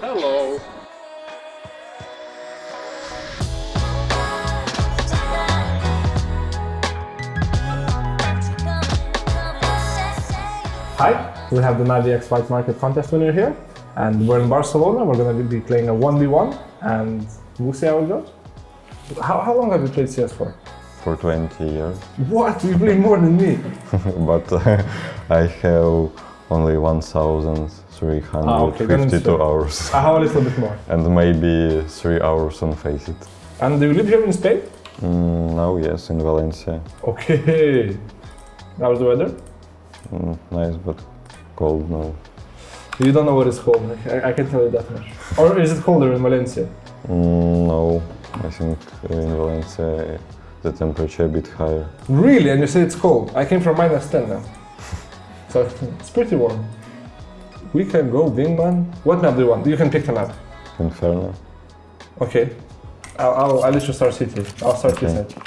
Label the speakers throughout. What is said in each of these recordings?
Speaker 1: Hello.
Speaker 2: Hi, we have the Navi X White Market contest winner here, and we're in Barcelona. We're going to be playing a 1v1, and we'll see how it goes. How, how long have you played CS for?
Speaker 3: for 20 years,
Speaker 2: What? You play more than me.
Speaker 3: but uh, I have only 1,352
Speaker 2: Ah, okay, then
Speaker 3: hours
Speaker 2: I have a little bit more.
Speaker 3: and maybe 3 hours on Face It.
Speaker 2: And do you live here in Spain?
Speaker 3: Mm, now, yes, in Valencia.
Speaker 2: Okay. How's the weather?
Speaker 3: Mm, nice, but cold now.
Speaker 2: You don't know what it's called. I, I can tell you that much. Or is it colder in Valencia?
Speaker 3: Mm, no, I think in Valencia the temperature a bit higher.
Speaker 2: Really? And you say it's cold? I came from minus 10 now. So it's pretty warm. We can go Wingman. What map do you want? You can pick the map.
Speaker 3: Inferno.
Speaker 2: Okay. I'll, I'll, I'll let you start city. I'll start
Speaker 3: Okay.
Speaker 2: okay.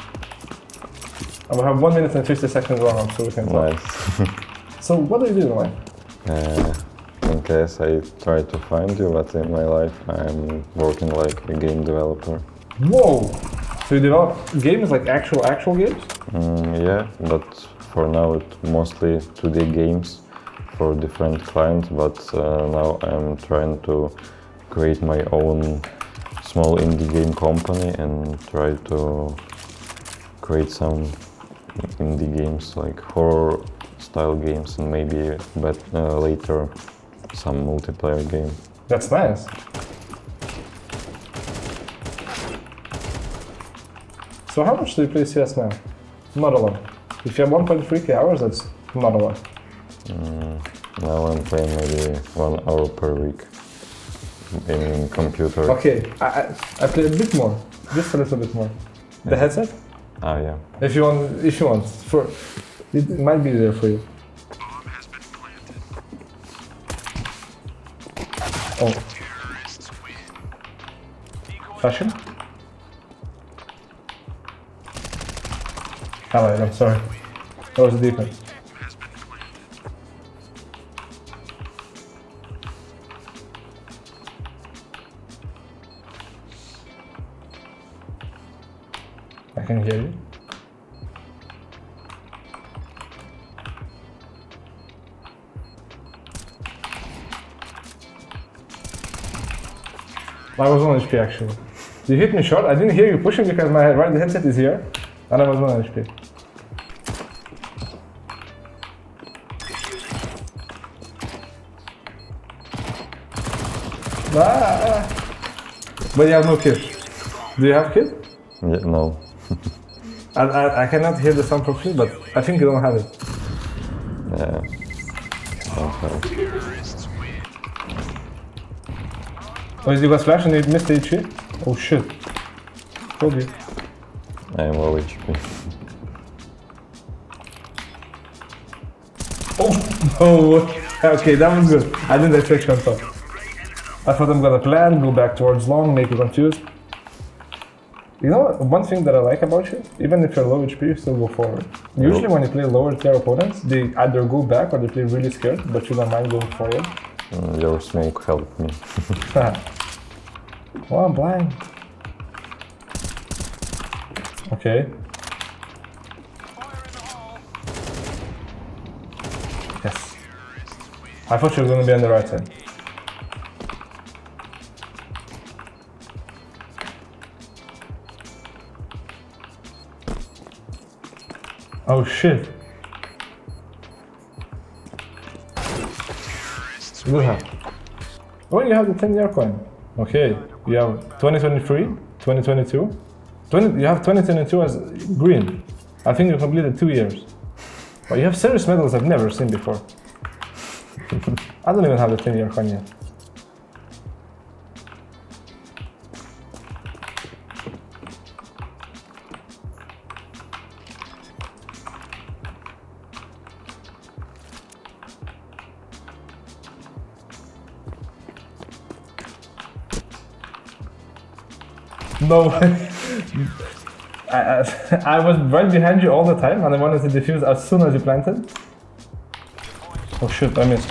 Speaker 2: I will have 1 minute and 50 seconds round so we can talk.
Speaker 3: Nice.
Speaker 2: So what do you do in life?
Speaker 3: Uh, in case I try to find you, but in my life I'm working like a game developer.
Speaker 2: Whoa! So you develop games like actual actual games?
Speaker 3: Mm, yeah, but for now it's mostly 2D games for different clients. But uh, now I'm trying to create my own small indie game company and try to create some indie games like horror style games and maybe but uh, later some multiplayer game.
Speaker 2: That's nice. So how much do you play CS now? Not a lot. If you have 1.3k hours, that's not a lot.
Speaker 3: Mm, now I'm playing maybe one hour per week in computer.
Speaker 2: Okay, I, I, I play a bit more, just a little bit more. The headset?
Speaker 3: Ah yeah.
Speaker 2: If you want, if you want, for it, it might be there for you. Oh. Fashion? Alright, I'm sorry. That was a defense. Can hear you. I was on HP actually. You hit me short. I didn't hear you pushing because my right headset is here, and I was on HP. Ah, but you have no kid. Do you have kid?
Speaker 3: Yeah, no.
Speaker 2: I, I, I cannot hear the sound properly, but I think you don't have it.
Speaker 3: Yeah. Okay.
Speaker 2: Oh, you got flash and you missed the HP? Oh shit. Told you.
Speaker 3: I am low HP.
Speaker 2: Oh, oh, okay, that was good. I didn't expect you on. I thought I'm gonna plan, go back towards long, make you confused. You know? One thing that I like about you, even if you're low HP, you still go forward. Usually when you play lower tier opponents, they either go back or they play really scared, but you don't mind going forward.
Speaker 3: Mm, Your smoke helped me.
Speaker 2: oh, I'm blind. Okay. Yes. I thought you were gonna be on the right side. Oh shit. You have. Oh, you have the 10 year coin. Okay, you have 2023, 2022. 20, you have 2022 as green. I think you completed two years. But you have serious medals I've never seen before. I don't even have the 10 year coin yet. No. I, I, I was right behind you all the time and I wanted to defuse as soon as you planted. Oh shit, I missed.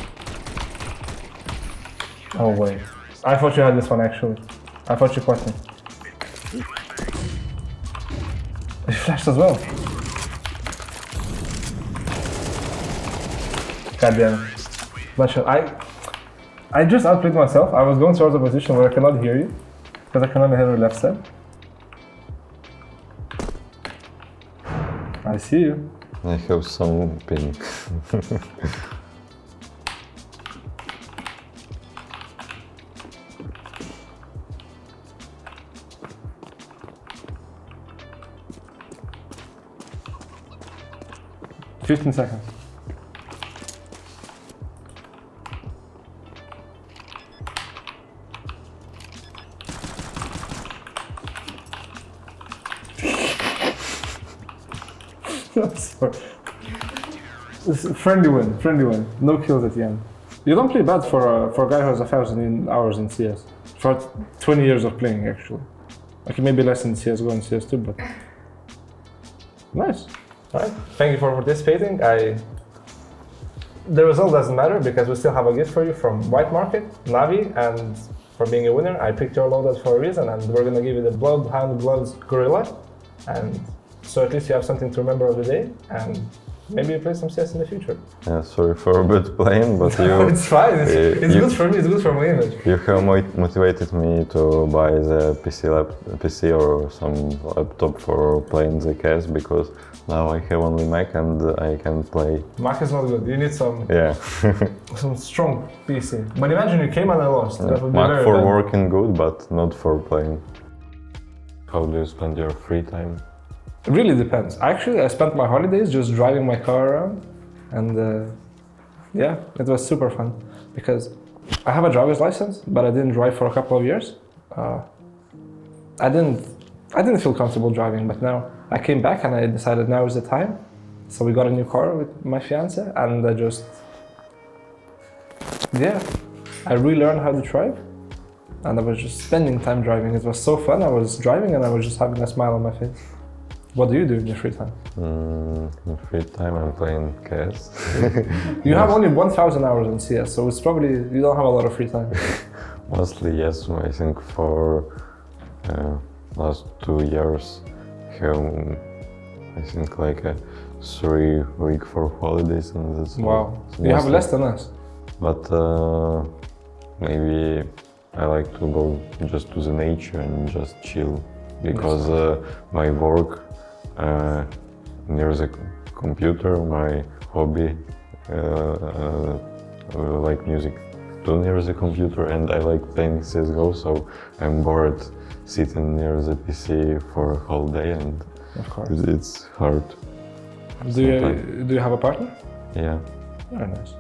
Speaker 2: Oh wait. I thought you had this one actually. I thought you caught me. You flashed as well. God damn sure, I I just outplayed myself. I was going towards a position where I cannot hear you. Because I can only hear your left side. I see you.
Speaker 3: I have some ping.
Speaker 2: Fifteen seconds. It's a friendly win, friendly win. No kills at the end. You don't play bad for a, for a guy who has a thousand hours in CS. For 20 years of playing, actually. Okay, maybe less in CSGO and CS2, but nice. All right. Thank you for participating. I the result doesn't matter because we still have a gift for you from White Market, Navi, and for being a winner, I picked your loadout for a reason, and we're gonna give you the Bloodhound Gloves Gorilla, and so at least you have something to remember of the day, and maybe you play some CS in the future.
Speaker 3: Yeah, sorry for a bit playing, but you
Speaker 2: it's fine. It's, it's
Speaker 3: you-
Speaker 2: good for me. It's good for my image.
Speaker 3: you have motivated me to buy the PC lap- PC or some laptop for playing the CS because now I have only Mac and I can play.
Speaker 2: Mac is not good. You need some
Speaker 3: Yeah,
Speaker 2: some strong PC. But imagine you came and I lost. That would be
Speaker 3: Mac for
Speaker 2: bad.
Speaker 3: working good, but not for playing. How do you spend your free time?
Speaker 2: It really depends. Actually, I spent my holidays just driving my car around, and uh, yeah, it was super fun because I have a driver's license, but I didn't drive for a couple of years. Uh, I didn't, I didn't feel comfortable driving, but now I came back and I decided now is the time. So we got a new car with my fiance, and I just, yeah, I relearned how to drive. And I was just spending time driving. It was so fun. I was driving and I was just having a smile on my face. What do you do in your free time?
Speaker 3: Mm, in free time I'm playing CS.
Speaker 2: You have only 1,000 hours in CS, so it's probably you don't have a lot of free time.
Speaker 3: Mostly yes, I think for uh, last two years have I think like a three week for holidays and that's all.
Speaker 2: Wow,
Speaker 3: It's
Speaker 2: you have less than us.
Speaker 3: But uh, maybe I like to go just to the nature and just chill because uh, my work uh, near the computer, my hobby, uh, uh, like music too near the computer, and I like playing CS:GO, so I'm bored sitting near the PC for a whole day, and
Speaker 2: Of course.
Speaker 3: it's- it's hard.
Speaker 2: Do you do you have a partner?
Speaker 3: Yeah,
Speaker 2: Very nice.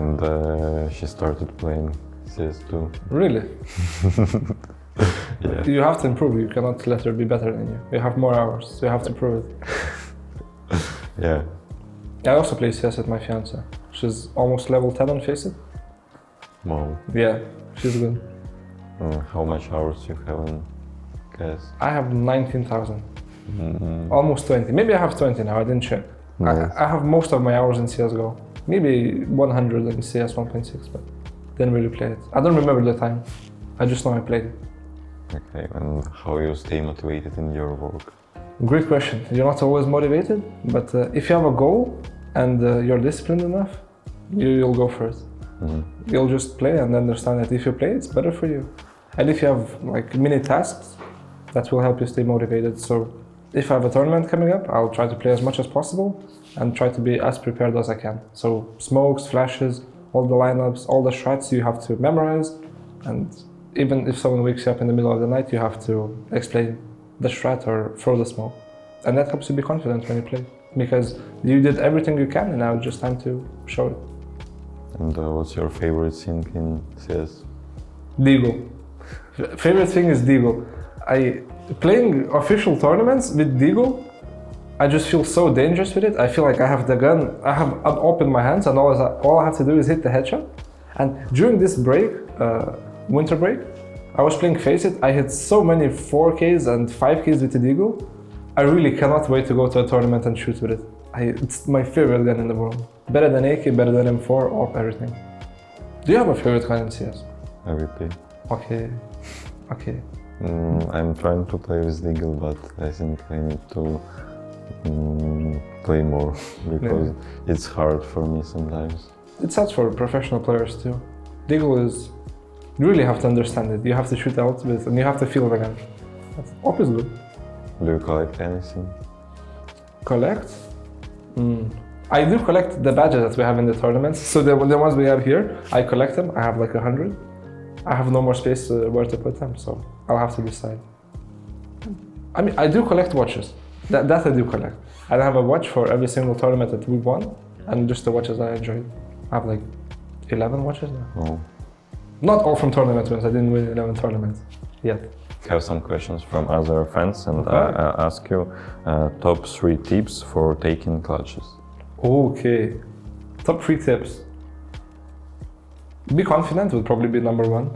Speaker 3: and uh, she started playing CS2.
Speaker 2: Really?
Speaker 3: Yeah.
Speaker 2: You have to improve. You cannot let her be better than you. You have more hours, so you have to prove it.
Speaker 3: Yeah.
Speaker 2: I also play CS with my fiance. She's almost level 10 on Faceit.
Speaker 3: Wow.
Speaker 2: Yeah, she's good.
Speaker 3: Uh, how much hours you have in CS?
Speaker 2: I have 19,000.
Speaker 3: Mm,
Speaker 2: Almost 20. Maybe I have 20 now, I didn't check.
Speaker 3: Nice.
Speaker 2: I, I have most of my hours in CSGO. Maybe 100 in CS 1.6, but didn't really play it. I don't remember the time. I just know I played it.
Speaker 3: Okay, and how you stay motivated in your work?
Speaker 2: Great question. You're not always motivated, but uh, if you have a goal and uh, you're disciplined enough, you, you'll go for it.
Speaker 3: Mhm.
Speaker 2: You'll just play and understand that if you play, it's better for you. And if you have like mini tasks, that will help you stay motivated. So if I have a tournament coming up, I'll try to play as much as possible and try to be as prepared as I can. So smokes, flashes, all the lineups, all the shots you have to memorize, and even if someone wakes you up in the middle of the night, you have to explain the strat or throw the smoke. And that helps you be confident when you play because you did everything you can and now it's just time to show it.
Speaker 3: And uh, what's your favorite thing in CS?
Speaker 2: Deagle. Favorite thing is Deagle. I playing official tournaments with Deagle. I just feel so dangerous with it. I feel like I have the gun. I have open my hands, and all, I- all I have to do is hit the headshot. And during this break, uh, winter break, I was playing Face It. I had so many 4Ks and 5Ks with the Deagle. I really cannot wait to go to a tournament and shoot with it. I, it's my favorite gun in the world. Better than AK, better than M4, or everything. Do you have a favorite gun in CS?
Speaker 3: MVP?
Speaker 2: Okay. Okay.
Speaker 3: Mm, I'm trying to play with Deagle, but I think I need to mm, play more because it's hard for me sometimes.
Speaker 2: It's hard for professional players too. Deagle is you really have to understand it. You have to shoot out with and you have to feel the gun. That's good.
Speaker 3: Do you collect anything?
Speaker 2: Collect? Mm. I do collect the badges that we have in the tournaments. So the, the ones we have here, I collect them. I have like a hundred. I have no more space uh, where to put them, so I'll have to decide. I mean, I do collect watches. That, that I do collect. I have a watch for every single tournament that we won, and just the watches I enjoyed. I have like 11 watches now.
Speaker 3: Oh.
Speaker 2: Not all from tournament wins. I didn't win 11 tournaments yet.
Speaker 3: I have some questions from other fans and
Speaker 2: Okay.
Speaker 3: I, I ask you uh, top three tips for taking clutches.
Speaker 2: Okay. Top three tips. Be confident would probably be number one.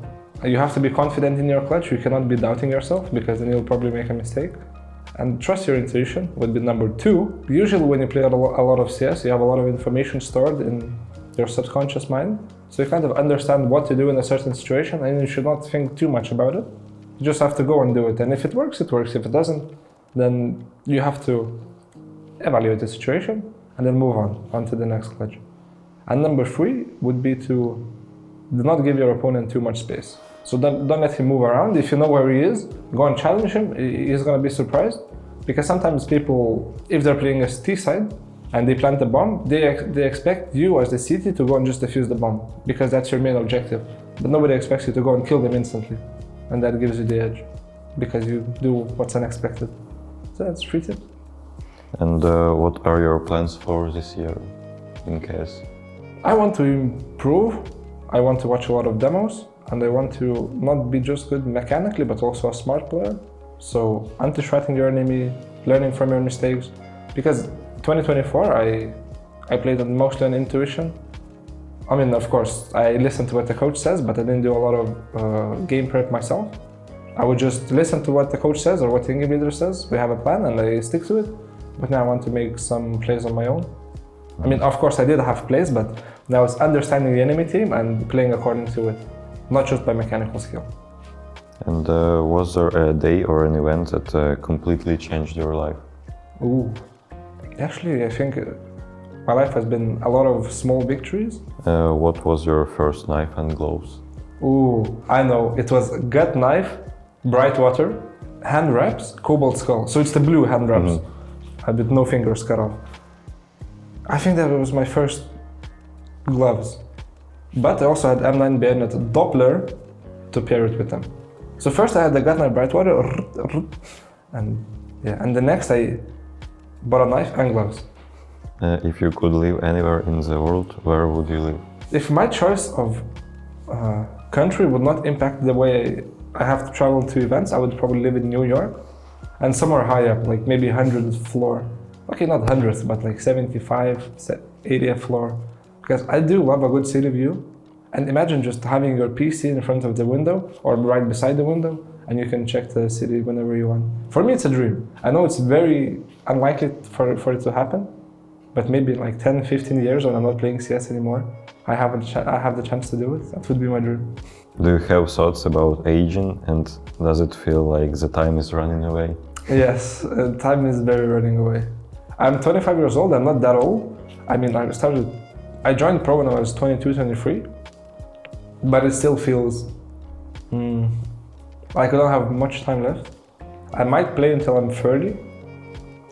Speaker 2: You have to be confident in your clutch. You cannot be doubting yourself because then you'll probably make a mistake. And trust your intuition would be number two. Usually, when you play a lot of CS, you have a lot of information stored in your subconscious mind. So you kind of understand what to do in a certain situation and you should not think too much about it. You just have to go and do it. And if it works, it works. If it doesn't, then you have to evaluate the situation and then move on, on to the next clutch. And number three would be to do not give your opponent too much space. So don't, don't let him move around. If you know where he is, go and challenge him. He's going to be surprised. Because sometimes people, if they're playing a T side and they plant the bomb, they, ex- they expect you as the city to go and just defuse the bomb because that's your main objective. But nobody expects you to go and kill them instantly. And that gives you the edge because you do what's unexpected. So that's three tips.
Speaker 3: And uh, what are your plans for this year in case?
Speaker 2: I want to improve. I want to watch a lot of demos, and I want to not be just good mechanically, but also a smart player. So anti-shredding your enemy, learning from your mistakes. Because 2024, I I played mostly on intuition. I mean, of course, I listened to what the coach says, but I didn't do a lot of uh, game prep myself. I would just listen to what the coach says or what the game leader says. We have a plan, and I stick to it. But now I want to make some plays on my own. I mean, of course, I did have plays, but now it's understanding the enemy team and playing according to it, not just by mechanical skill.
Speaker 3: And uh, was there a day or an event that uh, completely changed your life?
Speaker 2: Ooh. Actually, I think uh, my life has been a lot of small victories.
Speaker 3: Uh, what was your first knife and gloves?
Speaker 2: Ooh, I know. It was gut knife, bright water, hand wraps, cobalt skull. So it's the blue hand wraps. I with no fingers cut off. I think that was my first gloves. But I also had M9 bayonet Doppler to pair it with them. So first I had the gut knife bright water, and yeah, and the next I bought a knife and gloves.
Speaker 3: Uh, if you could live anywhere in the world, where would you live?
Speaker 2: if my choice of uh, country would not impact the way I have to travel to events, I would probably live in New York and somewhere high up, like maybe 100th floor. Okay, not 100th, but like 75, 80th floor. Because I do love a good city view. And imagine just having your PC in front of the window or right beside the window and you can check the city whenever you want. For me, it's a dream. I know it's very unlikely for, for it to happen, but maybe in like 10, 15 years when I'm not playing CS anymore, I have, a I have the chance to do it. That would be my dream.
Speaker 3: Do you have thoughts about aging and does it feel like the time is running away?
Speaker 2: Yes, uh, time is very running away. I'm 25 years old, I'm not that old. I mean, I started, I joined pro when I was 22, 23, but it still feels mm, like I don't have much time left. I might play until I'm 30,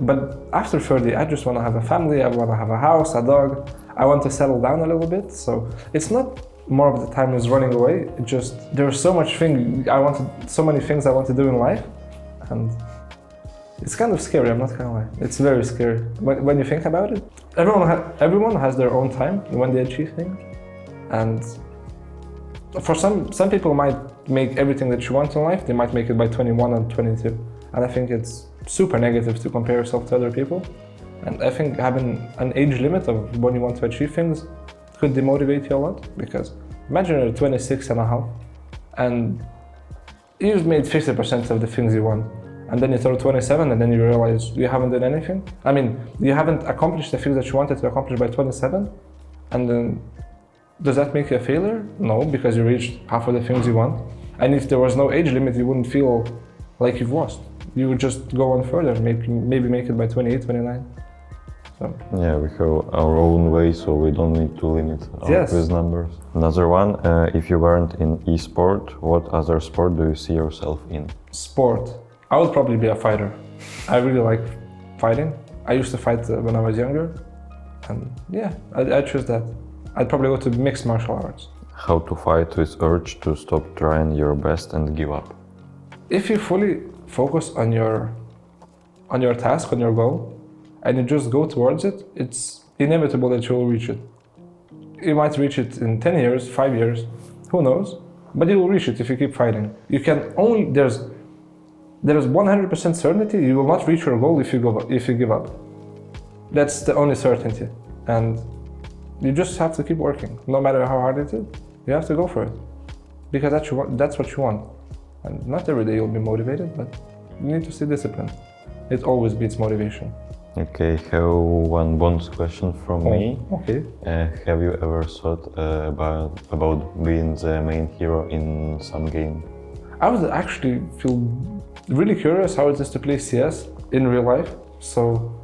Speaker 2: but after 30, I just want to have a family, I want to have a house, a dog. I want to settle down a little bit. So it's not more of the time is running away. It just there's so much thing I want to, so many things I want to do in life, and it's kind of scary. I'm not gonna lie. It's very scary when, when you think about it. Everyone ha- everyone has their own time when they achieve things, and for some some people might make everything that you want in life. They might make it by 21 and 22, and I think it's super negative to compare yourself to other people. And I think having an age limit of when you want to achieve things could demotivate you a lot because imagine you're 26 and a half and you've made 50% of the things you want and then you turn 27 and then you realize you haven't done anything i mean you haven't accomplished the things that you wanted to accomplish by 27 and then does that make you a failure no because you reached half of the things you want And if there was no age limit, you wouldn't feel like you've lost. You would just go on further, maybe maybe make it by 28, 29. So
Speaker 3: Yeah, we have our own way, so we don't need to limit our
Speaker 2: Yes.
Speaker 3: quiz numbers. Another one, uh, if you weren't in e-sport, what other sport do you see yourself in?
Speaker 2: sport, I would probably be a fighter. I really like fighting. I used to fight uh, when I was younger, and yeah, I, I choose that. I'd probably go to mixed martial arts.
Speaker 3: How to fight with urge to stop trying your best and give up?
Speaker 2: if you fully focus on your on your task on your goal and you just go towards it it's inevitable that you will reach it. You might reach it in 10 years 5 years who knows? But you will reach it if you keep fighting. You can only there's there's 100% certainty you will not reach your goal if you go if you give up. That's the only certainty. And you just have to keep working. No matter how hard it is you have to go for it. Because that's, that's what you want and not every day you'll be motivated, but you need to stay disciplined. It always beats motivation.
Speaker 3: Okay, have one bonus question from me.
Speaker 2: Okay.
Speaker 3: Uh, have you ever thought uh, about about being the main hero in some game?
Speaker 2: I would actually feel really curious how it is to play CS in real life. So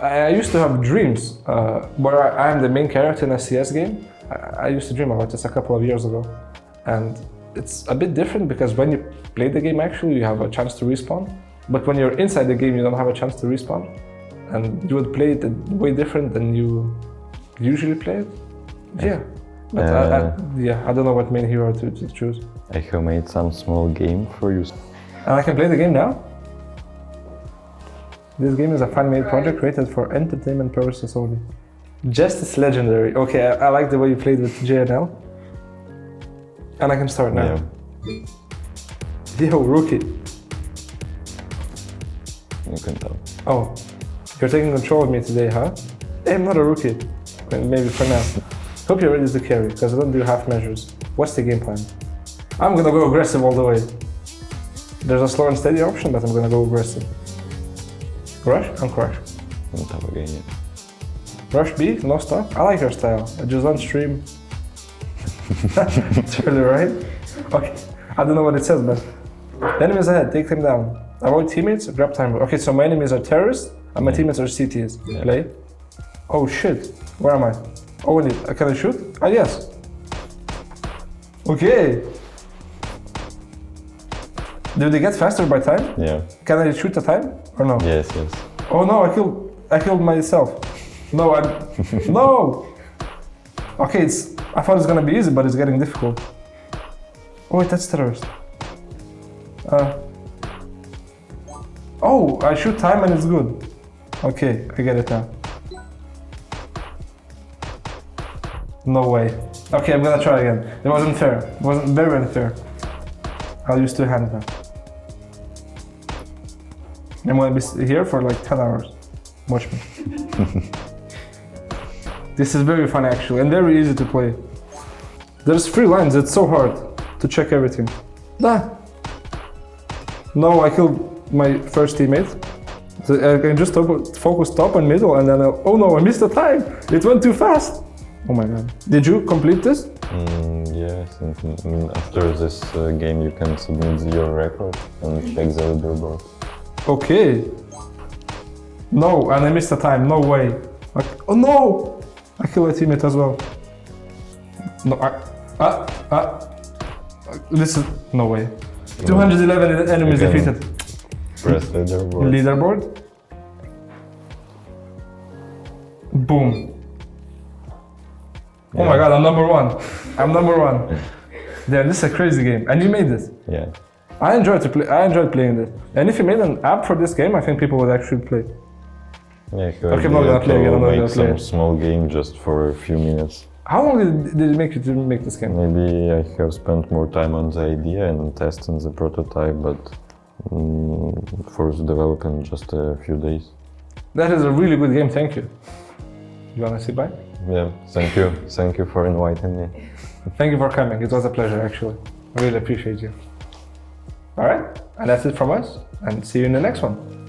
Speaker 2: I, used to have dreams uh, where I, I am the main character in a CS game. I, I used to dream about this a couple of years ago, and it's a bit different because when you play the game, actually you have a chance to respawn. But when you're inside the game, you don't have a chance to respawn, and you would play it way different than you usually play it. Yeah. But I, I,
Speaker 3: Uh,
Speaker 2: yeah, I don't know what main hero to, to choose.
Speaker 3: I have made some small game for you.
Speaker 2: And I can play the game now? This game is a fan-made project created for entertainment purposes only. Justice Legendary. Okay, I, I like the way you played with JNL. And I can start now.
Speaker 3: Yeah,
Speaker 2: Yo, rookie.
Speaker 3: you can tell.
Speaker 2: Oh, you're taking control of me today, huh? Hey, I'm not a rookie. Maybe for now. Hope you're ready to carry, because I don't do half measures. What's the game plan? I'm gonna go aggressive all the way. There's a slow and steady option, but I'm gonna go aggressive. Rush and crush.
Speaker 3: On top again, yeah.
Speaker 2: Rush B, no stop. I like your style. I just on stream. it's really right. Okay, I don't know what it says, but the enemies ahead, take them down. Avoid teammates, grab timer. Okay, so my enemies are terrorists and my teammates are CTs.
Speaker 3: Yeah.
Speaker 2: Play. Oh shit, where am I? Oh, wait, can I shoot? Ah, yes. Okay. Do they get faster by time?
Speaker 3: Yeah.
Speaker 2: Can I shoot the time or no?
Speaker 3: Yes, yes.
Speaker 2: Oh no, I killed I killed myself. No, I'm No! Okay, it's I thought it's gonna be easy, but it's getting difficult. Oh wait, that's terrorist. Uh Oh, I shoot time and it's good. Okay, I get it now. No way. Okay, I'm gonna try again. It wasn't fair. It wasn't very unfair. I'll use two hands now. I'm gonna be here for like 10 hours. Watch me. this is very fun actually and very easy to play. There's three lines, it's so hard to check everything. Ah. No, I killed my first teammate. So I can just focus top and middle and then I'll, oh no, I missed the time. It went too fast. Oh my god. Did you complete this?
Speaker 3: Mm, think mm, after this uh, game you can submit your record and check the leaderboard.
Speaker 2: Okay. No, and I missed the time. No way. Okay. Oh no! A teammate as well. No, I. Ah, ah. This is. No way. 211 enemies defeated.
Speaker 3: Press leaderboard.
Speaker 2: Leaderboard. Boom. Oh my god, I'm number one. I'm number one. Damn, this is a crazy game. And you made this.
Speaker 3: Yeah.
Speaker 2: I enjoyed to play. I enjoyed playing this. And if you made an app for this game, I think people would actually play.
Speaker 3: Yeah, I have
Speaker 2: Okay, I'm not
Speaker 3: idea
Speaker 2: gonna play
Speaker 3: to
Speaker 2: again, I'm not
Speaker 3: make
Speaker 2: gonna play
Speaker 3: small game just for a few minutes.
Speaker 2: How long did, did it make you to make this game?
Speaker 3: Maybe I have spent more time on the idea and testing the prototype, but mm, for the development just a few days.
Speaker 2: That is a really good game. Thank you. You wanna say bye?
Speaker 3: Yeah, thank you. Thank you for inviting me.
Speaker 2: Thank you for coming. It was a pleasure, actually. I really appreciate you. All right, and that's it from us. And see you in the next one.